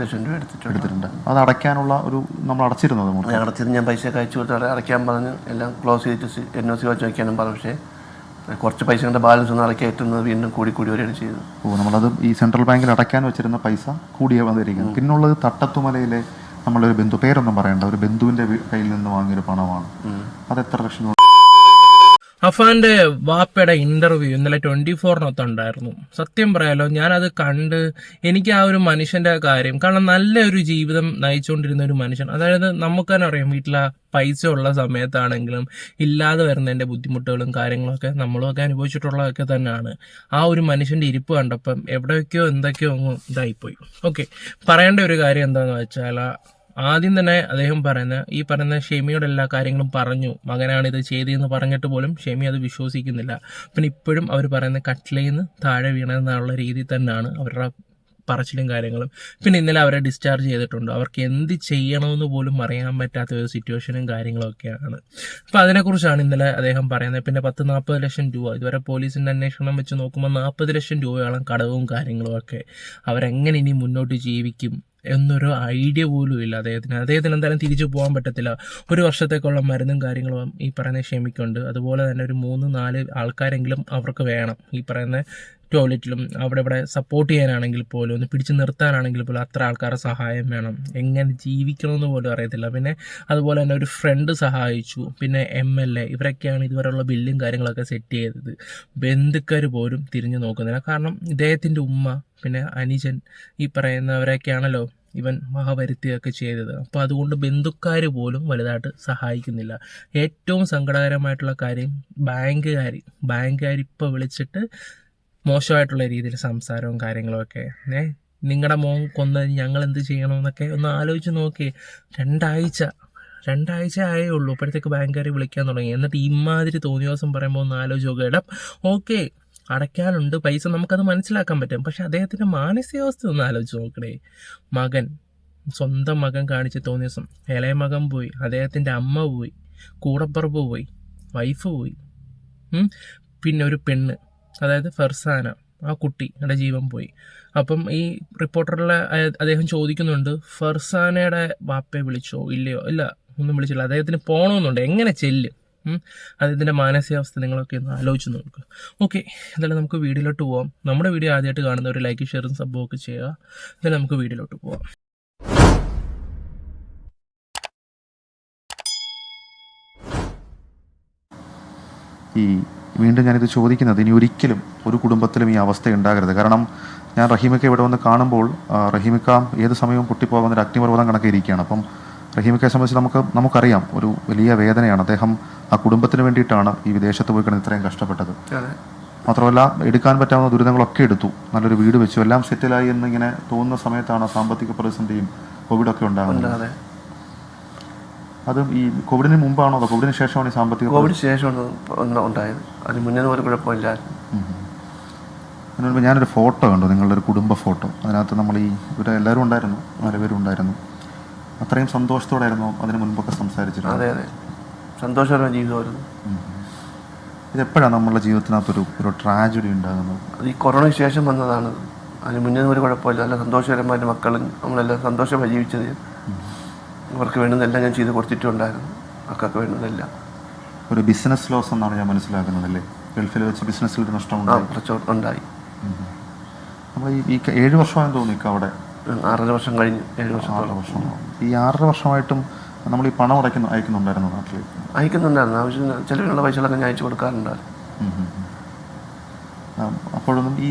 ലക്ഷം രൂപ എടുത്തിട്ടുണ്ട് എടുത്തിട്ടുണ്ട്. അത് അടയ്ക്കാനുള്ള ഒരു നമ്മൾ അടച്ചിരുന്നത് അടച്ചിരുന്നു ഞാൻ അടച്ചിരുന്നു ഞാൻ പൈസ കഴിച്ചു കൊടുത്ത്. അടയ്ക്കാൻ പറഞ്ഞു എല്ലാം ക്ലോസ് ചെയ്തിട്ട് എൻ ഒ സി വെച്ച് വയ്ക്കാനും പറഞ്ഞു. പക്ഷേ കുറച്ച് പൈസ കൊണ്ട് ബാലൻസ് ഒന്ന് അടക്കി എത്തുന്നത് വീണ്ടും കൂടി കൂടി വരികയാണ് ചെയ്തത്. ഓ നമ്മളത് ഈ സെൻട്രൽ ബാങ്കിൽ അടയ്ക്കാൻ വെച്ചിരുന്ന പൈസ കൂടിയ വന്നിരിക്കുന്നു. പിന്നുള്ളത് തട്ടത്തുമലയിലെ നമ്മളൊരു ബന്ധു പേരൊന്നും പറയണ്ട ഒരു ബന്ധുവിന്റെ കയ്യിൽ നിന്ന് വാങ്ങിയൊരു പണമാണ്. അത് എത്ര ലക്ഷം അഫാന്റെ വാപ്പയുടെ ഇന്റർവ്യൂ ഇന്നലെ ട്വന്റി ഫോറിനൊത്ത് ഉണ്ടായിരുന്നു സത്യം പറയാലോ ഞാനത് കണ്ട് എനിക്ക് ആ ഒരു മനുഷ്യന്റെ കാര്യം കാരണം നല്ലൊരു ജീവിതം നയിച്ചുകൊണ്ടിരുന്ന ഒരു മനുഷ്യൻ. അതായത് നമുക്ക് തന്നെ അറിയാം വീട്ടിലെ പൈസ ഉള്ള സമയത്താണെങ്കിലും ഇല്ലാതെ വരുന്നതിന്റെ ബുദ്ധിമുട്ടുകളും കാര്യങ്ങളൊക്കെ നമ്മളൊക്കെ അനുഭവിച്ചിട്ടുള്ളതൊക്കെ തന്നെയാണ്. ആ ഒരു മനുഷ്യന്റെ ഇരിപ്പ് കണ്ടപ്പം എവിടെയൊക്കെയോ എന്തൊക്കെയോ അങ്ങ് ഇതായിപ്പോയി. ഓക്കെ പറയേണ്ട ഒരു കാര്യം എന്താണെന്ന് വെച്ചാൽ ആദ്യം തന്നെ അദ്ദേഹം പറയുന്ന ഈ പറയുന്ന ഷെമിയുടെ എല്ലാ കാര്യങ്ങളും പറഞ്ഞു മകനാണ് ഇത് ചെയ്തതെന്ന് പറഞ്ഞിട്ട് പോലും ഷെമി അത് വിശ്വസിക്കുന്നില്ല. പിന്നെ ഇപ്പോഴും അവർ പറയുന്ന കട്ടിലയിൽ നിന്ന് താഴെ വീണെന്നുള്ള രീതിയിൽ തന്നെയാണ് അവരുടെ പറച്ചിലും കാര്യങ്ങളും. പിന്നെ ഇന്നലെ അവരെ ഡിസ്ചാർജ് ചെയ്തിട്ടുണ്ട്. അവർക്ക് എന്ത് ചെയ്യണമെന്ന് പോലും അറിയാൻ പറ്റാത്ത ഒരു സിറ്റുവേഷനും കാര്യങ്ങളൊക്കെയാണ്. അപ്പോൾ അതിനെക്കുറിച്ചാണ് ഇന്നലെ അദ്ദേഹം പറയുന്നത്. പിന്നെ പത്ത് നാൽപ്പത് ലക്ഷം രൂപ. ഇതുവരെ പോലീസിന്റെ അന്വേഷണം വെച്ച് നോക്കുമ്പോൾ നാൽപ്പത് ലക്ഷം രൂപയോളം കടവും കാര്യങ്ങളും ഒക്കെ അവരെങ്ങനെ ഇനി മുന്നോട്ട് ജീവിക്കും? എന്നൊരു ഐഡിയ പോലും ഇല്ല അദ്ദേഹത്തിന്. അദ്ദേഹത്തിന് എന്തായാലും തിരിച്ചു പോകാൻ പറ്റത്തില്ല. ഒരു വർഷത്തേക്കുള്ള മരുന്നും കാര്യങ്ങളും ഈ പറയുന്ന ക്ഷമിക്കുണ്ട് അതുപോലെ തന്നെ ഒരു മൂന്ന് നാല് ആൾക്കാരെങ്കിലും അവർക്ക് വേണം ഈ പറയുന്ന ടോയ്ലറ്റിലും അവിടെ ഇവിടെ സപ്പോർട്ട് ചെയ്യാനാണെങ്കിൽ പോലും ഒന്ന് പിടിച്ചു നിർത്താനാണെങ്കിൽ പോലും അത്ര ആൾക്കാരുടെ സഹായം വേണം. എങ്ങനെ ജീവിക്കണമെന്ന് പോലും അറിയത്തില്ല. പിന്നെ അതുപോലെ തന്നെ ഒരു ഫ്രണ്ട് സഹായിച്ചു. പിന്നെ എം എൽ എ ഇവരൊക്കെയാണ് ഇതുവരെയുള്ള ബില്ലും കാര്യങ്ങളൊക്കെ സെറ്റ് ചെയ്തത്. ബന്ധുക്കാർ പോലും തിരിഞ്ഞു നോക്കുന്നില്ല. കാരണം ഇദ്ദേഹത്തിന്റെ ഉമ്മ പിന്നെ അനുജൻ ഈ പറയുന്നവരൊക്കെയാണല്ലോ ഇവൻ വകവരുത്തുകയൊക്കെ ചെയ്തത്. അപ്പോൾ അതുകൊണ്ട് ബന്ധുക്കാർ പോലും വലുതായിട്ട് സഹായിക്കുന്നില്ല. ഏറ്റവും സങ്കടകരമായിട്ടുള്ള കാര്യം ബാങ്കുകാർ ബാങ്കുകാർ ഇപ്പോൾ വിളിച്ചിട്ട് മോശമായിട്ടുള്ള രീതിയിൽ സംസാരവും കാര്യങ്ങളും ഒക്കെ. ഏ? നിങ്ങളുടെ മോൻ കൊന്ന് ഞങ്ങൾ എന്ത് ചെയ്യണമെന്നൊക്കെ ഒന്ന് ആലോചിച്ച് നോക്കി. രണ്ടാഴ്ച. രണ്ടാഴ്ച ആയേ ഉള്ളൂ. അപ്പോഴത്തേക്ക് ബാങ്കുകാർ വിളിക്കാൻ തുടങ്ങി. എന്നിട്ട് ഇമാതിരി തോന്നിയ ദിവസം പറയുമ്പോൾ ഒന്ന് ആലോചിച്ച് നോക്കുക ഇടം ഓക്കെ. അടയ്ക്കാനുണ്ട്. പൈസ നമുക്കത് മനസ്സിലാക്കാൻ പറ്റും. പക്ഷെ അദ്ദേഹത്തിന്റെ മാനസികാവസ്ഥ ഒന്ന് ആലോചിച്ച് നോക്കണേ മകൻ സ്വന്തം മകൻ കാണിച്ച് തോന്നിയ ദിവസം ഇളയ മകൻ പോയി. അദ്ദേഹത്തിന്റെ അമ്മ പോയി. കൂടപ്പറപ്പ് പോയി. വൈഫ് പോയി. പിന്നെ ഒരു പെണ്ണ്. അതായത് ഫെർസാന ആ കുട്ടിയുടെ ജീവൻ പോയി. അപ്പം ഈ റിപ്പോർട്ടറിലെ അദ്ദേഹം ചോദിക്കുന്നുണ്ട് ഫെർസാനയുടെ വാപ്പയെ വിളിച്ചോ ഇല്ലയോ? ഇല്ല ഒന്നും വിളിച്ചില്ല. അദ്ദേഹത്തിന് പോകണമെന്നുണ്ട് എങ്ങനെ ചെല്ലും? അദ്ദേഹത്തിന്റെ മാനസികാവസ്ഥ നിങ്ങളൊക്കെ ഒന്ന് ആലോചിച്ച് നോക്കുക ഓക്കെ എന്തായാലും നമുക്ക് വീഡിയോയിലോട്ട് പോവാം. നമ്മുടെ വീഡിയോ ആദ്യമായിട്ട് കാണുന്നവർ ലൈക്ക് ഷെയറും സബ്ബും ഒക്കെ ചെയ്യുക. എന്തായാലും നമുക്ക് വീഡിയോയിലോട്ട് പോവാം. ഈ വീണ്ടും ഞാനിത് ചോദിക്കുന്നത് ഇനി ഒരിക്കലും ഒരു കുടുംബത്തിലും ഈ അവസ്ഥ ഉണ്ടാകരുത്. കാരണം ഞാൻ റഹീമിക്ക ഇവിടെ വന്ന് കാണുമ്പോൾ റഹീമിക്ക ഏത് സമയവും പൊട്ടിപ്പോകുന്ന ഒരു അഗ്നിപർവതം കണക്കിരിക്കുകയാണ്. അപ്പം റഹീമിക്കയെ സംബന്ധിച്ച് നമുക്ക് നമുക്കറിയാം ഒരു വലിയ വേദനയാണ്. അദ്ദേഹം ആ കുടുംബത്തിന് വേണ്ടിയിട്ടാണ് ഈ വിദേശത്ത് പോയി കിടന്ന് ഇത്രയും കഷ്ടപ്പെട്ടത്. മാത്രമല്ല എടുക്കാൻ പറ്റാവുന്ന ദുരിതങ്ങളൊക്കെ എടുത്തു. നല്ലൊരു വീട് വെച്ചു. എല്ലാം സെറ്റിലായി എന്നിങ്ങനെ തോന്നുന്ന സമയത്താണ് സാമ്പത്തിക പ്രതിസന്ധിയും കോവിഡൊക്കെ ഉണ്ടാകുന്നത്. അതെ അത് ഈ കോവിഡിന് മുമ്പാണോ അതോ കോവിഡിന് ശേഷമാണ് ഈ സാമ്പത്തിക കോവിഡ് ശേഷമാണ് ഉണ്ടായത്. അതിന് മുന്നേ ഒരു കുഴപ്പമില്ല. അതിന് മുൻപ് ഞാനൊരു ഫോട്ടോ കണ്ടു നിങ്ങളുടെ ഒരു കുടുംബ ഫോട്ടോ. അതിനകത്ത് നമ്മൾ ഈ ഇവിടെ എല്ലാവരും ഉണ്ടായിരുന്നു നാലുപേരും ഉണ്ടായിരുന്നു. അത്രയും സന്തോഷത്തോടെ ആയിരുന്നു അതിന് മുൻപൊക്കെ സംസാരിച്ചിരുന്നത്. അതെ അതെ. സന്തോഷകരമായ ജീവിതമായിരുന്നു. ഇതെപ്പോഴാണ് നമ്മളുടെ ജീവിതത്തിനകത്തൊരു ഒരു ട്രാജഡി ഉണ്ടാകുന്നത്? അത് ഈ കൊറോണയ്ക്ക് ശേഷം വന്നതാണ്. അതിന് മുന്നേ ഒരു കുഴപ്പമില്ല. നല്ല സന്തോഷകരമായിട്ട് മക്കളും നമ്മളെല്ലാം സന്തോഷമായി ജീവിച്ചത്. അവർക്ക് വേണ്ടുന്നതെല്ലാം ഞാൻ ചെയ്ത് കൊടുത്തിട്ടുണ്ടായിരുന്നു. അക്കാക്ക് വേണ്ടുന്നതെല്ലാം. ഒരു ബിസിനസ് ലോസ് എന്നാണ് ഞാൻ മനസ്സിലാക്കുന്നത് അല്ലേ? ഗൾഫിൽ വെച്ച് ബിസിനസ്സിൽ ഒരു ആ നഷ്ടമുണ്ടായി കുറച്ച് ഉണ്ടായി നമ്മൾ ഈ ഏഴ് വർഷമായെന്ന് തോന്നി അവിടെ. ആറര വർഷം കഴിഞ്ഞ് ഏഴ് വർഷം ആറര വർഷം ഈ ആറര വർഷമായിട്ടും നമ്മൾ ഈ പണം അടയ്ക്കുന്നു അയക്കുന്നുണ്ടായിരുന്നു നാട്ടിൽ? അയക്കുന്നുണ്ടായിരുന്നു. ആവശ്യത്തിന് ചിലവിനുള്ള പൈസകളൊക്കെ ഞാൻ അയച്ചു കൊടുക്കാറുണ്ടായിരുന്നു. ആ, അപ്പോഴൊന്നും ഈ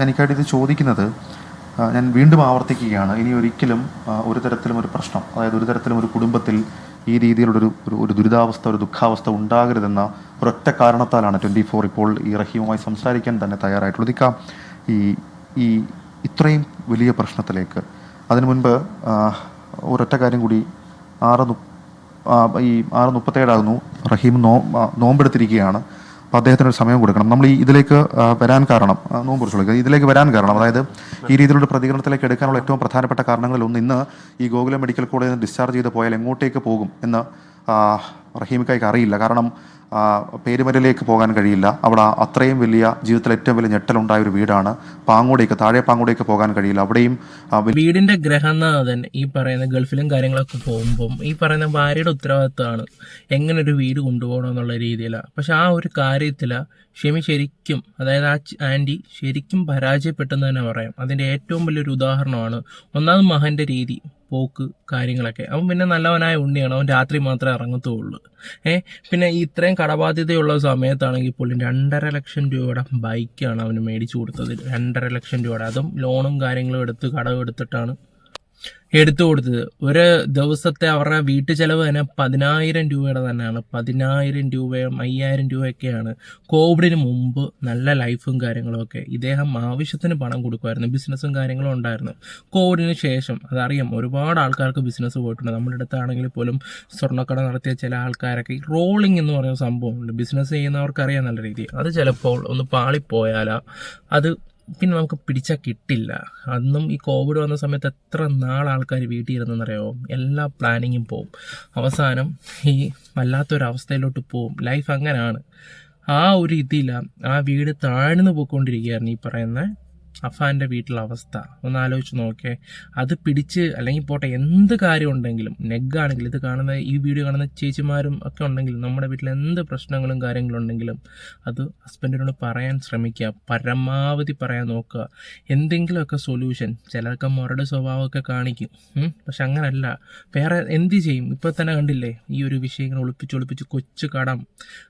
എനിക്കായിട്ട് ഇത് ചോദിക്കുന്നത് ആ, ഞാൻ വീണ്ടും ആവർത്തിക്കുകയാണ്. ഇനി ഒരിക്കലും ഒരു തരത്തിലും ഒരു പ്രശ്നം അതായത് ഒരു തരത്തിലും ഒരു കുടുംബത്തിൽ ഈ രീതിയിലുള്ളൊരു ഒരു ഒരു ദുരിതാവസ്ഥ ഒരു ദുഃഖാവസ്ഥ ഉണ്ടാകരുതെന്ന ഒരൊറ്റ കാരണത്താലാണ് ട്വന്റി ഫോർ ഇപ്പോൾ ഈ റഹീമുമായി സംസാരിക്കാൻ തന്നെ തയ്യാറായിട്ടുള്ളത്. ഇക്ക ഈ ഈ ഇത്രയും വലിയ പ്രശ്നത്തിലേക്ക് അതിനു മുൻപ് ഒരൊറ്റ കാര്യം കൂടി ആറ് ഈ ആറ് മുപ്പത്തേഴാകുന്നു. റഹീം നോ നോമ്പെടുത്തിരിക്കുകയാണ്. അപ്പോൾ അദ്ദേഹത്തിന് ഒരു സമയം കൊടുക്കണം. നമ്മൾ ഈ ഇതിലേക്ക് വരാൻ കാരണം നോമ്പ് കുറിച്ചുള്ള ഇതിലേക്ക് വരാൻ കാരണം അതായത് ഈ രീതിയിലുള്ള പ്രതികരണത്തിലേക്ക് എടുക്കാനുള്ള ഏറ്റവും പ്രധാനപ്പെട്ട കാരണങ്ങളിൽ ഒന്ന് ഇന്ന് ഈ ഗോകുലം മെഡിക്കൽ കോളേജിൽ നിന്ന് ഡിസ്ചാർജ് ചെയ്ത് പോയാൽ എങ്ങോട്ടേക്ക് പോകും എന്ന് റഹീമിക്കായ്ക്ക് അറിയില്ല. കാരണം ആ, പേരുമലയിലേക്ക് പോകാൻ കഴിയില്ല. അവിടെ അത്രയും വലിയ ജീവിതത്തിൽ ഏറ്റവും വലിയ ഞെട്ടലുണ്ടായ ഒരു വീടാണ്. പാങ്ങോടേക്ക് താഴെ പാങ്ങോടേക്ക് പോകാൻ കഴിയില്ല. അവിടെയും വീടിന്റെ ഗ്രഹനാഥൻ ഈ പറയുന്ന ഗൾഫിലും കാര്യങ്ങളൊക്കെ പോകുമ്പം ഈ പറയുന്ന ഭാര്യയുടെ ഉത്തരവാദിത്തമാണ് എങ്ങനെ ഒരു വീട് കൊണ്ടുപോകണം എന്നുള്ള രീതിയിലാണ് പക്ഷെ ആ ഒരു കാര്യത്തിൽ ഷെമി ശരിക്കും അതായത് ആ ആന്റി ശരിക്കും പരാജയപ്പെട്ടെന്ന് തന്നെ പറയാം. അതിന്റെ ഏറ്റവും വലിയൊരു ഉദാഹരണമാണ് ഒന്നാമത് മഹന്റെ രീതി പോക്ക് കാര്യങ്ങളൊക്കെ. അവൻ പിന്നെ നല്ലവനായ ഉണ്ണിയാണ് അവൻ രാത്രി മാത്രമേ ഇറങ്ങത്തുള്ളൂ. ഏ പിന്നെ ഇത്രയും കടബാധ്യതയുള്ള സമയത്താണെങ്കിൽ പോലും രണ്ടര ലക്ഷം രൂപയുടെ ബൈക്കാണ് അവന് മേടിച്ചു കൊടുത്തത്. രണ്ടര ലക്ഷം രൂപയുടെ. അതും ലോണും കാര്യങ്ങളും എടുത്ത് കടം എടുത്തിട്ടാണ് എടുത്തു കൊടുത്തത്. ഒരു ദിവസത്തെ അവരുടെ വീട്ടു ചെലവ് തന്നെ പതിനായിരം രൂപയുടെ തന്നെയാണ്. പതിനായിരം രൂപയും അയ്യായിരം രൂപയൊക്കെയാണ് കോവിഡിന് മുമ്പ് നല്ല ലൈഫും കാര്യങ്ങളൊക്കെ ഇദ്ദേഹം ആവശ്യത്തിന് പണം കൊടുക്കുമായിരുന്നു. ബിസിനസ്സും കാര്യങ്ങളും ഉണ്ടായിരുന്നു. കോവിഡിന് ശേഷം അതറിയാം ഒരുപാട് ആൾക്കാർക്ക് ബിസിനസ് പോയിട്ടുണ്ട്. നമ്മുടെ അടുത്താണെങ്കിൽ പോലും സ്വർണക്കട നടത്തിയ ചില ആൾക്കാരൊക്കെ റോളിംഗ് എന്ന് പറയുന്ന സംഭവമുണ്ട് ബിസിനസ് ചെയ്യുന്നവർക്കറിയാം നല്ല രീതി. അത് ചിലപ്പോൾ ഒന്ന് പാളിപ്പോയാലാ. അത് പിന്നെ നമുക്ക് പിടിച്ചാൽ കിട്ടില്ല. അന്നും ഈ കോവിഡ് വന്ന സമയത്ത് എത്ര നാൾ ആൾക്കാർ വീട്ടിൽ ഇരുന്നെന്നറിയാമോ എല്ലാ പ്ലാനിങ്ങും പോവും. അവസാനം ഈ വല്ലാത്തൊരവസ്ഥയിലോട്ട് പോവും. ലൈഫ് അങ്ങനെയാണ്. ആ ഒരു ഇതില്ല. ആ വീട് താഴ്ന്നു പോയിക്കൊണ്ടിരിക്കുകയായിരുന്നു ഈ പറയുന്ന അഫാന്റെ വീട്ടിലെ അവസ്ഥ. ഒന്ന് ആലോചിച്ച് നോക്കേ. അത് പിടിച്ച് അല്ലെങ്കിൽ പോട്ടെ എന്ത് കാര്യം ഉണ്ടെങ്കിലും നെഗ്ഗാണെങ്കിലും ഇത് കാണുന്ന ഈ വീഡിയോ കാണുന്ന ചേച്ചിമാരും ഒക്കെ ഉണ്ടെങ്കിലും നമ്മുടെ വീട്ടിൽ എന്ത് പ്രശ്നങ്ങളും കാര്യങ്ങളും ഉണ്ടെങ്കിലും അത് ഹസ്ബൻഡിനോട് പറയാൻ ശ്രമിക്കുക പരമാവധി പറയാൻ നോക്കുക. എന്തെങ്കിലുമൊക്കെ സൊല്യൂഷൻ ചിലർക്ക് മുരട് സ്വഭാവമൊക്കെ കാണിക്കും. പക്ഷെ അങ്ങനല്ല. വേറെ എന്ത് ചെയ്യും? ഇപ്പോൾ തന്നെ കണ്ടില്ലേ ഈ ഒരു വിഷയം ഇങ്ങനെ ഒളിപ്പിച്ച് കൊച്ചു കടം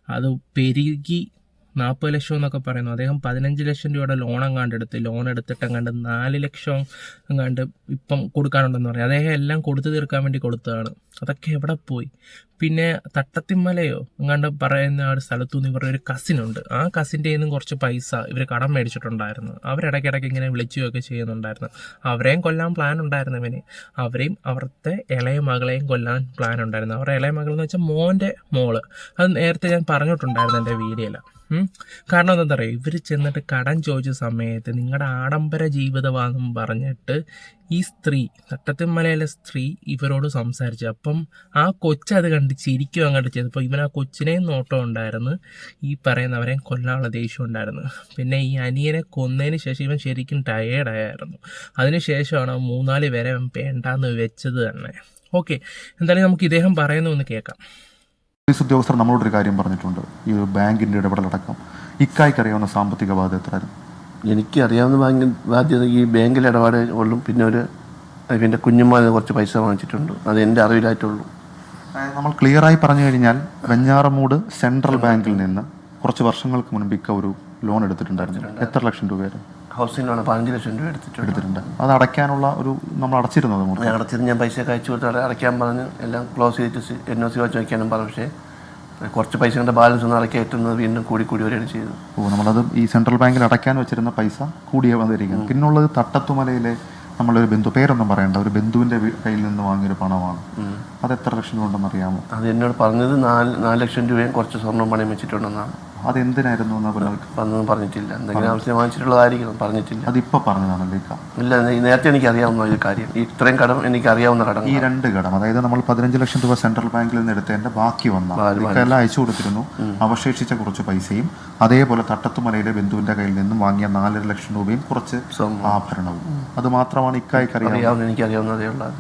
അത് പെരുകി നാൽപ്പത് ലക്ഷം എന്നൊക്കെ പറയുന്നു. അദ്ദേഹം പതിനഞ്ച് ലക്ഷം രൂപയുടെ ലോൺ എങ്ങാണ്ട് എടുത്ത് ലോൺ എടുത്തിട്ട് എങ്ങാണ്ട് നാല് ലക്ഷം എങ്ങാണ്ട് ഇപ്പം കൊടുക്കാനുണ്ടെന്ന് പറയും അദ്ദേഹം എല്ലാം കൊടുത്തു തീർക്കാൻ വേണ്ടി കൊടുത്തതാണ്. അതൊക്കെ എവിടെ പോയി? പിന്നെ തട്ടത്തിമ്മലയോ? എങ്ങാണ്ട് പറയുന്ന ആ ഒരു സ്ഥലത്തു നിന്ന് ഇവരുടെ ഒരു കസിൻ ഉണ്ട്. ആ കസിന്റെ നിന്നും കുറച്ച് പൈസ ഇവർ കടം മേടിച്ചിട്ടുണ്ടായിരുന്നു. അവരിടയ്ക്കിടയ്ക്ക് ഇങ്ങനെ വിളിച്ചുകയൊക്കെ ചെയ്യുന്നുണ്ടായിരുന്നു. അവരെയും കൊല്ലാൻ പ്ലാൻ ഉണ്ടായിരുന്നു ഇവന്. അവരെയും അവിടുത്തെ ഇളയ മകളെയും കൊല്ലാൻ പ്ലാൻ ഉണ്ടായിരുന്നു. അവരുടെ ഇളയ മകൾ എന്ന് വെച്ചാൽ മോന്റെ മോൾ. അത് നേരത്തെ ഞാൻ പറഞ്ഞിട്ടുണ്ടായിരുന്നു എന്റെ വീഡിയോയിൽ കാരണം എന്താ പറയുക ഇവർ ചെന്നിട്ട് കടം ചോദിച്ച സമയത്ത് നിങ്ങളുടെ ആഡംബര ജീവിതമാണെന്നും പറഞ്ഞിട്ട് ഈ സ്ത്രീ തട്ടത്തിന്മലയിലെ സ്ത്രീ ഇവരോട് സംസാരിച്ചു. അപ്പം ആ കൊച്ചത് കണ്ട് ചിരിക്കും അങ്ങോട്ട് ചെയ്തപ്പോൾ ഇവൻ ആ കൊച്ചിനെയും നോട്ടം ഉണ്ടായിരുന്നു. ഈ പറയുന്നവരെയും കൊല്ലാനുള്ള ദേഷ്യം ഉണ്ടായിരുന്നു. പിന്നെ ഈ അനിയനെ കൊന്നതിന് ശേഷം ഇവൻ ശരിക്കും ടയേർഡായിരുന്നു അതിനുശേഷമാണ് മൂന്നാൽ പേരെ വേണ്ടാന്ന് വെച്ചത് തന്നെ. ഓക്കെ എന്തായാലും നമുക്ക് ഇദ്ദേഹം പറയുന്നു ഒന്ന് കേൾക്കാം. പോലീസ് ഉദ്യോഗസ്ഥർ നമ്മളോടൊരു കാര്യം പറഞ്ഞിട്ടുണ്ട്. ഈ ബാങ്കിന്റെ ഇടപെടലടക്കം. ഇക്കായിക്കറിയാവുന്ന സാമ്പത്തിക ബാധ്യത എത്രയായിരുന്നു? എനിക്ക് അറിയാവുന്ന ബാങ്ക് ബാധ്യത ഈ ബാങ്കിൽ ഇടപാട് ഉള്ളു പിന്നെ ഒരു എന്റെ കുഞ്ഞുമാന് കുറച്ച് പൈസ വാങ്ങിച്ചിട്ടുണ്ട്. അത് എന്റെ അറിവിലായിട്ടുള്ളൂ. നമ്മൾ ക്ലിയറായി പറഞ്ഞു കഴിഞ്ഞാൽ വെഞ്ഞാറമൂട് സെൻട്രൽ ബാങ്കിൽ നിന്ന് കുറച്ച് വർഷങ്ങൾക്ക് മുൻപ് ഇക്ക ഒരു ലോൺ എടുത്തിട്ടുണ്ടായിരുന്നു. എത്ര ലക്ഷം രൂപയായിരുന്നു ഹൗസിംഗ് ലോൺ പതിനഞ്ച് ലക്ഷം രൂപ എടുത്തിട്ടുണ്ട്. എടുത്തിട്ടുണ്ട്. അത് അടയ്ക്കാനുള്ള ഒരു നമ്മൾ അടച്ചിരുന്നത് ഞാൻ അടച്ചിരുന്നു ഞാൻ പൈസ അയച്ചു കൊടുത്ത് അടയ്ക്കാൻ പറഞ്ഞ് എല്ലാം ക്ലോസ് ചെയ്തിട്ട് എൻ ഒ സി വെച്ച് വയ്ക്കാനും പറഞ്ഞു. പക്ഷേ കുറച്ച് പൈസ കൊണ്ട് ബാലൻസ് ഒന്ന് അടക്കി എത്തുന്നത് വീണ്ടും കൂടി കൂടി വരികയാണ് ചെയ്തത് ഓ നമ്മളത് ഈ സെൻട്രൽ ബാങ്കിൽ അടയ്ക്കാൻ വെച്ചിരുന്ന പൈസ കൂടിയ വന്നിരിക്കുന്നു പിന്നുള്ളത് തട്ടത്തുമലയിലെ നമ്മളൊരു ബന്ധു പേരൊന്നും പറയണ്ട ഒരു ബന്ധുവിന്റെ വീ- കയ്യിൽ നിന്ന് വാങ്ങിയൊരു പണമാണ്. അത് എത്ര ലക്ഷം രൂപ ഉണ്ടെന്ന് അറിയാമോ അത് എന്നോട് പറഞ്ഞത് നാല് നാല് ലക്ഷം രൂപയും കുറച്ച് സ്വർണം പണയം വെച്ചിട്ടുണ്ടെന്നാണ്. അത് എന്തിനായിരുന്നു എന്ന് പറഞ്ഞു അതൊന്നും പറഞ്ഞിട്ടില്ല. എന്തെങ്കിലും ആവശ്യം വാങ്ങിച്ചിട്ടുള്ളതായിരിക്കും പറഞ്ഞിട്ടില്ല. അതിപ്പോ പറഞ്ഞതാണല്ലേ ഇല്ല നേരത്തെ എനിക്ക് അറിയാവുന്ന ഒരു കാര്യം. ഇത്രയും കടം എനിക്ക് അറിയാവുന്ന കടം ഈ രണ്ട് കടം അതായത് നമ്മൾ പതിനഞ്ച് ലക്ഷം രൂപ സെൻട്രൽ ബാങ്കിൽ നിന്ന് എടുത്തതിന്റെ ബാക്കി വന്ന എല്ലാം അയച്ചു കൊടുത്തിരുന്നു. അവശേഷിച്ച കുറച്ച് പൈസയും അതേപോലെ തട്ടത്തുമലയിലെ ബന്ധുവിന്റെ കയ്യിൽ നിന്നും വാങ്ങിയ നാലര ലക്ഷം രൂപയും കുറച്ച് ആഭരണവും. അത് മാത്രമാണ് ഇക്കായ്ക്ക് അറിയാവുന്ന എനിക്ക് അറിയാവുന്നതേ ഉള്ളത്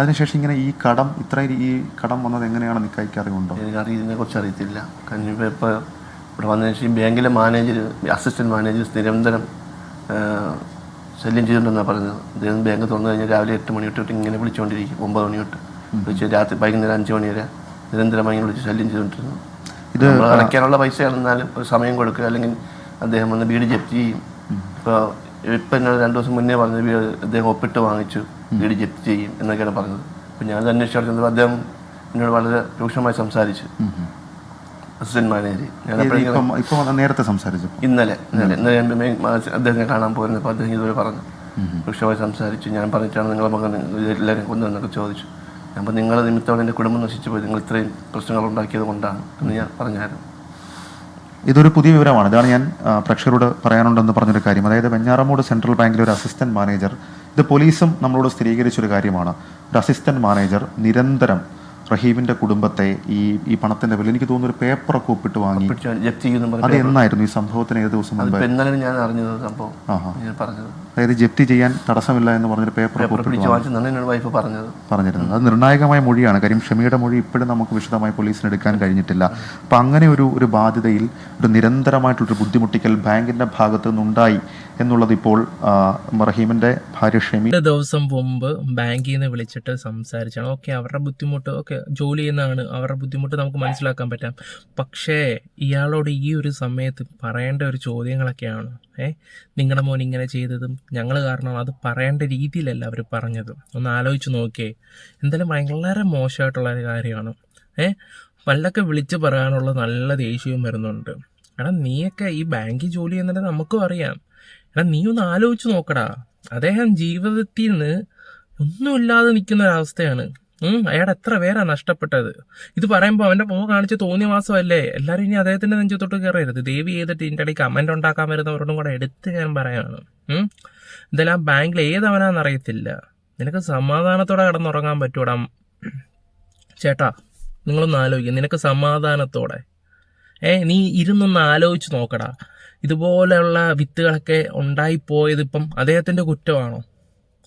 അതിനുശേഷം ഇങ്ങനെ ഈ കടം ഇത്ര ഈ കടം വന്നത് എങ്ങനെയാണ് നിക്കായിക്ക് അറിവുണ്ടോ? എനിക്ക് ഇതിനെ കുറിച്ച് അറിയത്തില്ല. കാരണം ഇപ്പോൾ ഇപ്പോൾ ഇവിടെ വന്നതിന് ശേഷം ബാങ്കിലെ മാനേജർ അസിസ്റ്റന്റ് മാനേജർ നിരന്തരം ശല്യം ചെയ്തിട്ടുണ്ടെന്നാണ് പറഞ്ഞത്. അദ്ദേഹം ബാങ്ക് തുറന്നു കഴിഞ്ഞാൽ രാവിലെ എട്ട് മണി തൊട്ട് ഇങ്ങനെ വിളിച്ചുകൊണ്ടിരിക്കും ഒമ്പത് മണി തൊട്ട്. വിളിച്ച് രാത്രി വൈകുന്നേരം അഞ്ച് മണി വരെ നിരന്തരമായി ഇങ്ങനെ വിളിച്ച് ശല്യം ചെയ്തുകൊണ്ടിരുന്നു. ഇത് അടയ്ക്കാനുള്ള പൈസ എന്നാലും ഒരു സമയം കൊടുക്കുക അല്ലെങ്കിൽ അദ്ദേഹം വന്ന് വീട് ജപ്തി ചെയ്യും. ഇപ്പോൾ ഇപ്പം എന്നോട് രണ്ട് ദിവസം മുന്നേ പറഞ്ഞത് വീട് അദ്ദേഹം ഒപ്പിട്ട് വാങ്ങിച്ചു. വീട് ജപ്തി ചെയ്യും എന്നൊക്കെയാണ് പറഞ്ഞത്. അപ്പം ഞാൻ അന്വേഷിച്ചു അദ്ദേഹം എന്നോട് വളരെ രൂക്ഷമായി സംസാരിച്ചു. Assistant manager. ഞാൻ നേരത്തെ സംസാരിച്ചു ഇന്നലെ ഇന്നലെ ഇന്നലെ. അദ്ദേഹത്തെ കാണാൻ പോയിരുന്നപ്പോൾ അദ്ദേഹം ഇതുപോലെ പറഞ്ഞു. രൂക്ഷമായി സംസാരിച്ചു. ഞാൻ പറഞ്ഞിട്ടാണ് നിങ്ങളെ മകൻ എല്ലാവരും കൊണ്ടുവന്നൊക്കെ ചോദിച്ചു. ഞാൻ അപ്പോൾ നിങ്ങളെ നിമിത്തമാണ് എന്റെ കുടുംബം നശിച്ചു പോയി നിങ്ങൾ ഇത്രയും പ്രശ്നങ്ങൾ ഉണ്ടാക്കിയത് കൊണ്ടാണ് എന്ന് ഞാൻ പറഞ്ഞായിരുന്നു. ഇതൊരു പുതിയ വിവരമാണ്. ഇതാണ് ഞാൻ പ്രേക്ഷകരോട് പറയാനുണ്ടെന്ന് പറഞ്ഞൊരു കാര്യം. അതായത് വെഞ്ഞാറമൂട് സെൻട്രൽ ബാങ്കിലെ ഒരു അസിസ്റ്റന്റ് മാനേജർ ഇത് പോലീസും നമ്മളോട് സ്ഥിരീകരിച്ചൊരു കാര്യമാണ്. ഒരു അസിസ്റ്റന്റ് മാനേജർ നിരന്തരം റഹീമിന്റെ കുടുംബത്തെ ഈ ഈ പണത്തിന്റെ പേരിൽ എനിക്ക് തോന്നുന്നു ഒരു പേപ്പറൊക്കെ ഒപ്പിട്ട് വാങ്ങി. അത് എന്നായിരുന്നു ഈ സംഭവത്തിന് ഏത് ദിവസം ഇന്നലെ ഞാൻ അറിഞ്ഞത് സംഭവം. പറഞ്ഞത്. അതായത് ജപ്തി ചെയ്യാൻ തടസ്സമില്ല എന്ന് പറഞ്ഞൊരു പേപ്പർ വൈഫ് പറഞ്ഞത്. പറഞ്ഞിരുന്നത്. അത് നിർണായകമായ മൊഴിയാണ്. കാര്യം ഷമിയുടെ മൊഴി ഇപ്പോഴും നമുക്ക് വിശദമായി പോലീസിന് എടുക്കാൻ കഴിഞ്ഞിട്ടില്ല. അപ്പം അങ്ങനെ ഒരു ഒരു ബാധ്യതയിൽ ഒരു നിരന്തരമായിട്ടുള്ളൊരു ബുദ്ധിമുട്ടിക്കൽ ബാങ്കിന്റെ ഭാഗത്തു നിന്നുണ്ടായി. എന്നുള്ളത് ഇപ്പോൾ റഹീമിന്റെ ഭാര്യ ഷമി. ദിവസം മുമ്പ് ബാങ്കിൽ നിന്ന് വിളിച്ചിട്ട് സംസാരിച്ചാണ്. ഓക്കെ അവരുടെ ബുദ്ധിമുട്ട് ഓക്കെ ജോലി ചെയ്യുന്നതാണ്. അവരുടെ ബുദ്ധിമുട്ട് നമുക്ക് മനസ്സിലാക്കാൻ പറ്റാം. പക്ഷേ ഇയാളോട് ഈ ഒരു സമയത്ത് പറയേണ്ട ഒരു ചോദ്യങ്ങളൊക്കെയാണ്. ഏ നിങ്ങളുടെ മോൻ ഇങ്ങനെ ചെയ്തതും ഞങ്ങൾ കാരണം അത് പറയേണ്ട രീതിയിലല്ല അവർ പറഞ്ഞത്. ഒന്ന് ആലോചിച്ച് നോക്കിയേ. എന്തായാലും വളരെ മോശമായിട്ടുള്ള ഒരു കാര്യമാണ്. ഏ പല്ലൊക്കെ വിളിച്ച് പറയാനുള്ള നല്ല ദേഷ്യവും വരുന്നുണ്ട്. എടാ നീയൊക്കെ ഈ ബാങ്കിൽ ജോലി ചെയ്യുന്നത് നമുക്കും അറിയാം. എടാ നീ ഒന്ന് ആലോചിച്ച് നോക്കടാ. അദ്ദേഹം ജീവിതത്തിൽ നിന്ന് ഒന്നുമില്ലാതെ നിൽക്കുന്ന ഒരവസ്ഥയാണ്. അയാൾ എത്ര പേരാ നഷ്ടപ്പെട്ടത്. ഇത് പറയുമ്പോൾ അവന്റെ പോ കാണിച്ച് തോന്നിയ മാസമല്ലേ എല്ലാവരും ഇനി അദ്ദേഹത്തിന്റെ നെഞ്ചത്തോട്ട് കയറരുത്. ദേവി ചെയ്തിട്ട് ഇതിന്റെ ഇടയിൽ കമന്റ് ഉണ്ടാക്കാൻ വരുന്നവരോടും കൂടെ എടുത്ത് ഞാൻ പറയാണ്. ആ ബാങ്കിൽ ഏതവനാന്ന് അറിയത്തില്ല. നിനക്ക് സമാധാനത്തോടെ കിടന്നുറങ്ങാൻ പറ്റൂടാ. ചേട്ടാ നിങ്ങളൊന്ന് ആലോചിക്കുക നിനക്ക് സമാധാനത്തോടെ. ഏ നീ ഇരുന്നൊന്ന് ആലോചിച്ച് നോക്കടാ. ഇതുപോലെയുള്ള വിത്തുകളൊക്കെ ഉണ്ടായിപ്പോയത് ഇപ്പം അദ്ദേഹത്തിന്റെ കുറ്റമാണോ?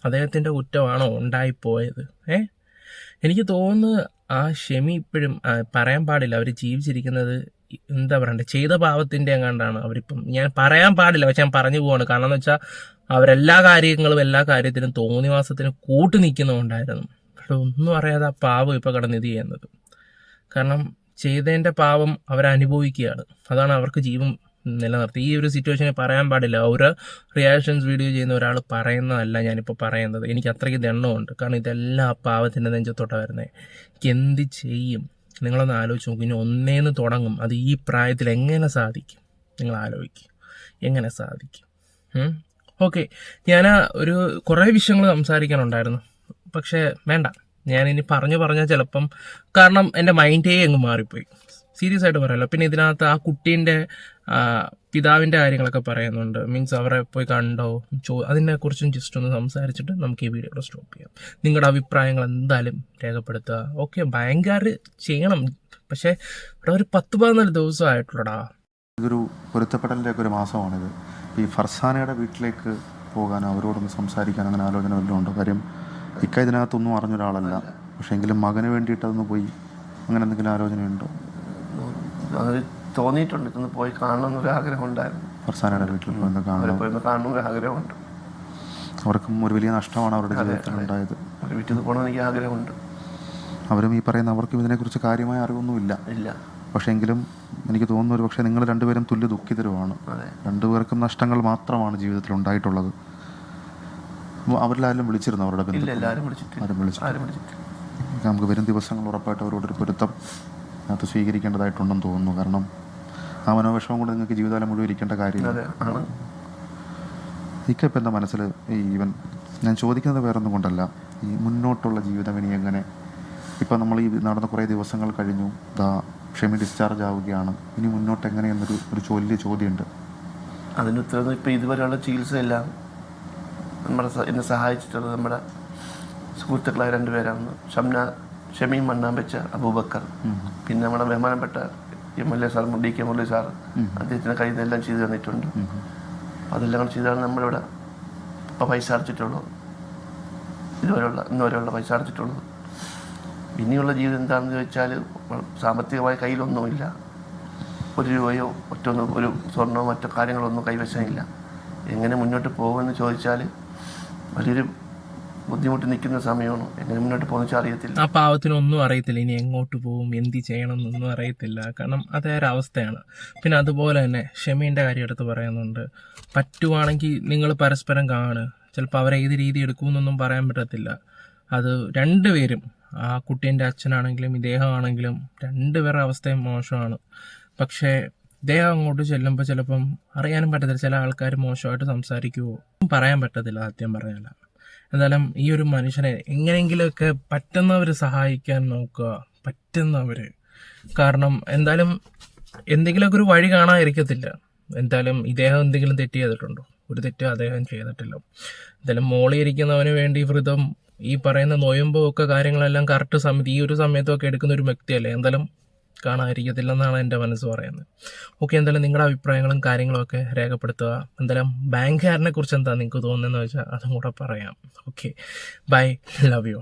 അദ്ദേഹത്തിന്റെ കുറ്റമാണോ ഉണ്ടായിപ്പോയത്? ഏ? എനിക്ക് തോന്നുന്നു ആ ഷെമി ഇപ്പോഴും പറയാൻ പാടില്ല. അവർ ജീവിച്ചിരിക്കുന്നത് എന്താ പറയണ്ടേ ചെയ്ത പാവത്തിന്റെ എങ്ങാണ്ടാണ് അവരിപ്പം. ഞാൻ പറയാൻ പാടില്ല പക്ഷെ ഞാൻ പറഞ്ഞു പോവാണ്. കാരണം എന്ന് വെച്ചാൽ അവരെല്ലാ കാര്യങ്ങളും എല്ലാ കാര്യത്തിനും തോന്നിവാസത്തിന് കൂട്ടു നിൽക്കുന്നുണ്ടായിരുന്നു പക്ഷെ ഒന്നും അറിയാതെ ആ പാവം ഇപ്പോൾ കടന്ന് ഇത് ചെയ്യുന്നത്. കാരണം ചെയ്തതിന്റെ പാവം അവരനുഭവിക്കുകയാണ്. അതാണ് അവർക്ക് ജീവൻ നിലനിർത്തി. ഈ ഒരു സിറ്റുവേഷനെ പറയാൻ പാടില്ല. ഒരു റിയാക്ഷൻസ് വീഡിയോ ചെയ്യുന്ന ഒരാൾ പറയുന്നതല്ല ഞാനിപ്പോൾ പറയുന്നത്. എനിക്ക് അത്രയ്ക്ക് ദണ്ണമുണ്ട് കാരണം ഇതെല്ലാം ആ പാവത്തിന്റെ നെഞ്ചത്തോട്ടാണ് വരുന്നത് എനിക്ക് എന്ത് ചെയ്യും? നിങ്ങളൊന്ന് ആലോചിച്ച് നോക്കും. ഇനി ഒന്നേന്ന് തുടങ്ങും. അത് ഈ പ്രായത്തിൽ എങ്ങനെ സാധിക്കും? നിങ്ങൾ ആലോചിക്കും. എങ്ങനെ സാധിക്കും? ഓക്കെ. ഞാൻ ഒരു കുറേ വിഷയങ്ങൾ സംസാരിക്കാനുണ്ടായിരുന്നു. പക്ഷേ വേണ്ട. ഞാനിനി പറഞ്ഞു പറഞ്ഞാൽ ചിലപ്പം കാരണം എന്റെ മൈൻഡേ അങ്ങ് മാറിപ്പോയി. സീരിയസ് ആയിട്ട് പറയല്ലോ പിന്നെ ഇതിനകത്ത് ആ കുട്ടീന്റെ പിതാവിന്റെ കാര്യങ്ങളൊക്കെ പറയുന്നുണ്ട്. മീൻസ് അവരെ പോയി കണ്ടോ ചോ അതിനെക്കുറിച്ചും ജസ്റ്റ് ഒന്ന് സംസാരിച്ചിട്ട് നമുക്ക് ഈ വീഡിയോ സ്റ്റോപ്പ് ചെയ്യാം. നിങ്ങളുടെ അഭിപ്രായങ്ങൾ എന്തായാലും രേഖപ്പെടുത്തുക. ഓക്കെ ഭയങ്കര ചെയ്യണം. പക്ഷേ ഇവിടെ ഒരു പത്ത് പതിനാല് ദിവസം ആയിട്ടുള്ളടാ. ഇതൊരു പൊരുത്തപ്പെടലിന്റെ ഒക്കെ ഒരു മാസമാണിത്. ഈ ഫർസാനയുടെ വീട്ടിലേക്ക് പോകാൻ അവരോടൊന്ന് സംസാരിക്കാൻ അങ്ങനെ ആലോചന വല്ലതും ഉണ്ടോ? കാര്യം ഇക്ക ഇതിനകത്തൊന്നും അറിഞ്ഞൊരാളല്ല പക്ഷേ എങ്കിലും മകന് വേണ്ടിയിട്ട് അതൊന്ന് പോയി അങ്ങനെ എന്തെങ്കിലും ആലോചനയുണ്ടോ? അത് തോന്നിയിട്ടുണ്ട്. ഇതൊന്ന് പോയി കാണണമെന്നൊരു ആഗ്രഹം ഉണ്ടായിരുന്നു ഫർസാനയുടെ വീട്ടിൽ പോയി അവരെ പോയി കാണണമെന്നൊരു ആഗ്രഹമുണ്ട്. അവർക്കും ഒരു വലിയ നഷ്ടമാണ് അവരുടെ ജീവിതത്തിൽ ഉണ്ടായത്. അവരെ വീട്ടിൽ നിന്ന് പോകണമെന്ന് എനിക്ക് ആഗ്രഹമുണ്ട്. അവരും ഈ പറയുന്ന അവർക്കും ഇതിനെക്കുറിച്ച് കാര്യമായ അറിവൊന്നുമില്ല. ഇല്ല. പക്ഷേ എങ്കിലും എനിക്ക് തോന്നുന്നു ഒരു പക്ഷേ നിങ്ങൾ രണ്ടുപേരും തുല്യ ദുഃഖിതരുമാണ്. രണ്ടുപേർക്കും നഷ്ടങ്ങൾ മാത്രമാണ് ജീവിതത്തിൽ ഉണ്ടായിട്ടുള്ളത്. അവരിലാരും വിളിച്ചിരുന്നു അവരുടെ ഇല്ല ആരും വിളിച്ചിട്ടില്ല. നമുക്ക് വരും ദിവസങ്ങൾ ഉറപ്പായിട്ട് അവരോടൊരു പൊരുത്തം. അത് സ്വീകരിക്കേണ്ടതായിട്ടുണ്ടെന്ന് തോന്നുന്നു. കാരണം ആ മനോവിഷമം കൊണ്ട് നിങ്ങൾക്ക് ജീവിതകാലം മുഴുവൻ ഇരിക്കേണ്ട കാര്യമില്ല. അതെ എന്റെ മനസ്സിൽ ഈ ഈവൻ ഞാൻ ചോദിക്കുന്നത് വേറൊന്നും കൊണ്ടല്ല. ഈ മുന്നോട്ടുള്ള ജീവിതം ഇനി എങ്ങനെ? ഇപ്പം നമ്മൾ ഈ നടന്ന കുറേ ദിവസങ്ങൾ കഴിഞ്ഞു. ദാ ക്ഷമി ഡിസ്ചാർജ് ആവുകയാണ്. ഇനി മുന്നോട്ട് എങ്ങനെയെന്നൊരു ഒരു വലിയ ചോദ്യമുണ്ട്. അതിന് ഉത്തരം ഇപ്പം ഇതുവരെയുള്ള ചികിത്സയെല്ലാം നമ്മുടെ എന്നെ സഹായിച്ചിട്ടുള്ളത് നമ്മുടെ സുഹൃത്തുക്കളായ രണ്ടുപേരാണ്. ഷംന ഷമീം മണ്ണാമ്പച്ച വെച്ച അബൂബക്കർ. പിന്നെ നമ്മുടെ ബഹുമാനപ്പെട്ട M L A sir D K Murali sir അദ്ദേഹത്തിന്റെ കയ്യിൽ നിന്നെല്ലാം ചെയ്തു തന്നിട്ടുണ്ട്. അതെല്ലാം കൂടെ ചെയ്താണ് നമ്മളിവിടെ ഇപ്പോൾ പൈസ അടച്ചിട്ടുള്ളത് ഇതുവരെയുള്ള ഇന്ന് വരെയുള്ള പൈസ അടച്ചിട്ടുള്ളത് ഇനിയുള്ള ജീവിതം എന്താണെന്ന് ചോദിച്ചാൽ സാമ്പത്തികമായ കയ്യിലൊന്നുമില്ല. ഒരു രൂപയോ മറ്റൊന്നും ഒരു സ്വർണമോ മറ്റോ കാര്യങ്ങളൊന്നും കൈവശമില്ല. എങ്ങനെ മുന്നോട്ട് പോകുമെന്ന് ചോദിച്ചാൽ വലിയൊരു ബുദ്ധിമുട്ട് നിൽക്കുന്ന സമയമാണ്. എങ്ങനെ മുന്നോട്ട് പോകുന്ന വെച്ചാൽ അറിയത്തില്ല. ആ പാവത്തിനൊന്നും അറിയത്തില്ല. ഇനി എങ്ങോട്ട് പോകും? എന്ത് ചെയ്യണം എന്നൊന്നും അറിയത്തില്ല. കാരണം അതേ അവസ്ഥയാണ്. പിന്നെ അതുപോലെ തന്നെ ഷെമീന്റെ കാര്യം എടുത്ത് പറയുന്നുണ്ട്. പറ്റുവാണെങ്കിൽ നിങ്ങൾ പരസ്പരം കാണ് ചിലപ്പോൾ അവരെ ഏത് രീതി എടുക്കുമെന്നൊന്നും പറയാൻ പറ്റത്തില്ല. അത് രണ്ടുപേരും ആ കുട്ടീന്റെ അച്ഛനാണെങ്കിലും ഇദ്ദേഹമാണെങ്കിലും രണ്ടുപേരുടെ അവസ്ഥയും മോശമാണ്. പക്ഷേ ഇദ്ദേഹം അങ്ങോട്ട് ചെല്ലുമ്പോൾ ചിലപ്പം അറിയാനും പറ്റത്തില്ല. ചില ആൾക്കാർ മോശമായിട്ട് സംസാരിക്കുമോ പറയാൻ പറ്റത്തില്ല സത്യം പറഞ്ഞാൽ എന്തായാലും ഈ ഒരു മനുഷ്യനെ എങ്ങനെയെങ്കിലുമൊക്കെ പറ്റുന്നവർ സഹായിക്കാൻ നോക്കുക. പറ്റുന്നവർ കാരണം എന്തായാലും എന്തെങ്കിലുമൊക്കെ ഒരു വഴി കാണാതിരിക്കത്തില്ല. എന്തായാലും ഇദ്ദേഹം എന്തെങ്കിലും തെറ്റ് ചെയ്തിട്ടുണ്ടോ? ഒരു തെറ്റും അദ്ദേഹം ചെയ്തിട്ടില്ല. എന്തായാലും മോളിൽ ഇരിക്കുന്നവന് വേണ്ടി വ്രതം ഈ പറയുന്ന നൊയമ്പോ ഒക്കെ കാര്യങ്ങളെല്ലാം കറക്റ്റ് സമയത്ത് ഈ ഒരു സമയത്തൊക്കെ എടുക്കുന്ന ഒരു വ്യക്തിയല്ലേ? എന്തായാലും കാണാതിരിക്കത്തില്ലെന്നാണ് എന്റെ മനസ്സ് പറയുന്നത്. ഓക്കെ എന്തായാലും നിങ്ങളുടെ അഭിപ്രായങ്ങളും കാര്യങ്ങളും ഒക്കെ രേഖപ്പെടുത്തുക. എന്തായാലും ബാങ്കുകാരനെ കുറിച്ച് എന്താ നിങ്ങൾക്ക് തോന്നുന്നതെന്ന് വെച്ചാൽ അതും കൂടെ പറയാം. Okay bye love you.